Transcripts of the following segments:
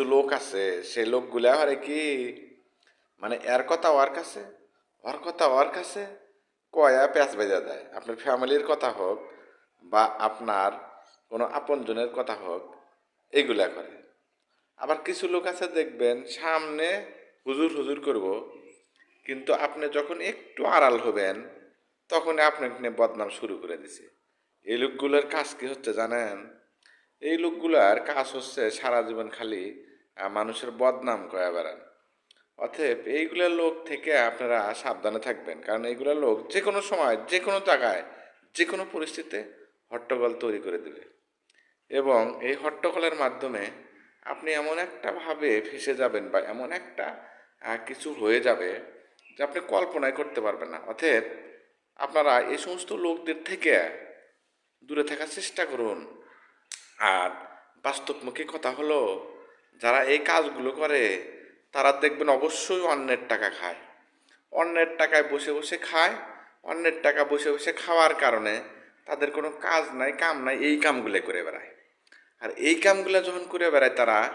কিছু লোক আছে, সেই লোকগুলা হরে কি মানে এর কথা ওর কাছে? ওর কথা ওর কাছে? কয়া প্যাঁচ বেজা দেয় আপনার ফ্যামিলির কথা হোক বা আপনার কোনো আপনজনের কথা হোক এইগুলা করে। আবার কিছু লোক আছে দেখবেন, সামনে হুজুর হুজুর করব, কিন্তু আপনি যখন একটু আড়াল হবেন, তখন আপনাকে নিয়ে বদনাম শুরু করে দিছে। এই লোকগুলোর কাজ কি হচ্ছে জানেন? এই লোকগুলার কাজ হচ্ছে সারা জীবন খালি মানুষের বদনাম কয়া বেড়ান। অতএব এইগুলা লোক থেকে আপনারা সাবধানে থাকবেন। কারণ এইগুলা লোক যে কোনো সময় যে কোনো জায়গায় যে কোনো পরিস্থিতিতে হট্টগোল তৈরি করে দেবে। এবং এই হট্টগোলের মাধ্যমে আপনি এমন একটা ভাবে ফেসে যাবেন বা এমন একটা কিছু হয়ে যাবে যে আপনি কল্পনাই করতে পারবেন না। অতএব আপনারা এই সমস্ত লোকদের থেকে দূরে থাকার চেষ্টা করুন। আর বাস্তবমুখী কথা হলো যারা এই কাজগুলো করে, তারা দেখবেন অবশ্যই অন্যের টাকা খায়। অন্যের টাকায় বসে বসে খায়, অন্যের টাকা বসে বসে খাওয়ার কারণে তাদের কোনো কাজ নাই, কাম নাই, এই কামগুলো করে বেড়ায়। আর এই কামগুলো যখন করে বেড়ায় তারা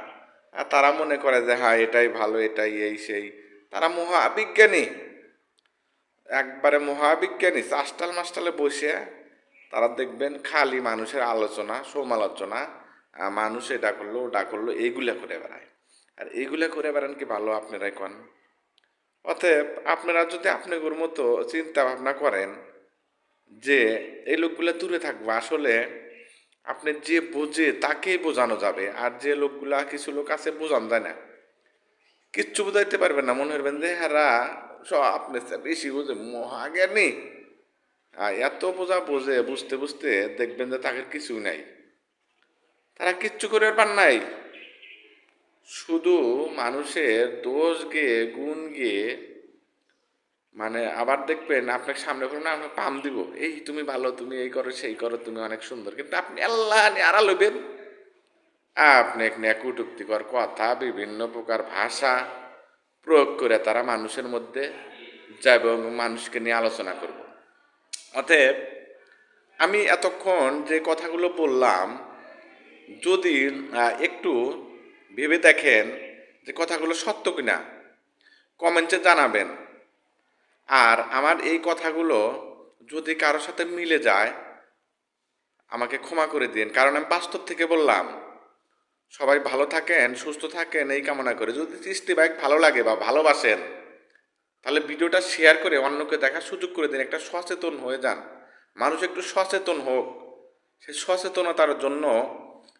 তারা মনে করে যে হ্যাঁ এটাই ভালো, এটাই এই সেই। তারা মহাবিজ্ঞানী। একবারে মহাবিজ্ঞানী চাষ্টাল মাস্টালে বসে তারা দেখবেন খালি মানুষের আলোচনা, সমালোচনা মানুষ এটা করল ওটা করল এইগুলা করে বেড়ায়। আর এইগুলা করে বেড়ান কি ভালো আপনারাই কন? অতএব আপনারা যদি আপনাদের মতো চিন্তা ভাবনা করেন যে এই লোকগুলো দূরে থাকবে, আসলে আপনি যে বোঝে তাকেই বোঝানো যাবে, আর যে লোকগুলা কিছু লোক আছে বোঝান যায় না। কিচ্ছু বোঝাইতে পারবেন না, মনে করবেন যে হারা সব আপনি বেশি বোঝে মহাজ্ঞানী আর এত বোঝা বোঝে, বুঝতে বুঝতে দেখবেন যে তাকে কিছুই নাই। তারা কিচ্ছু করে পার নাই। শুধু মানুষের দোষ গিয়ে, গুণ গিয়ে মানে আবার দেখবেন আপনাকে সামনে করুন আপনাকে পাম দিব। এই তুমি ভালো, তুমি এই করো, সেই করো, তুমি অনেক সুন্দর। কিন্তু আপনি আল্লাহ আড়াল হইবেন। আপনি এখানে কটুক্তিকর কথা, বিভিন্ন প্রকার ভাষা প্রয়োগ করে তারা মানুষের মধ্যে যাবে এবং মানুষকে নিয়ে আলোচনা করব। অতএব আমি এতক্ষণ যে কথাগুলো বললাম যদি একটু ভেবে দেখেন যে কথাগুলো সত্য কিনা, কমেন্টে জানাবেন। আর আমার এই কথাগুলো যদি কারোর সাথে মিলে যায়, আমাকে ক্ষমা করে দিন। কারণ আমি বাস্তব থেকে বললাম, সবাই ভালো থাকেন, সুস্থ থাকেন, এই কামনা করে। যদি সৃষ্টি বাইক ভালো লাগে বা ভালোবাসেন, তাহলে ভিডিওটা শেয়ার করে অন্যকে দেখার সুযোগ করে দিন। একটা সচেতন হয়ে যান। মানুষ একটু সচেতন হোক। সেই সচেতনতার জন্য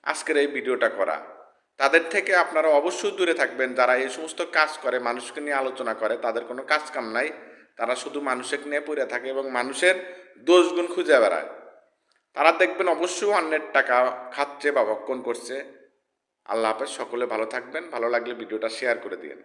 আজকের এই ভিডিওটা করা। তাদের থেকে আপনারা অবশ্যই দূরে থাকবেন। যারা এই সমস্ত কাজ করে, মানুষকে নিয়ে আলোচনা করে, তাদের কোনো কাজ কাম নাই। তারা শুধু মানুষের নিয়ে পড়ে থাকে এবং মানুষের দোষগুণ খুঁজে বেড়ায়। তারা দেখবেন অবশ্যই অন্যের টাকা খাচ্ছে বা ভক্ষণ করছে। আল্লাহ হাফেজ, সকলে ভালো থাকবেন। ভালো লাগলে ভিডিওটা শেয়ার করে দিন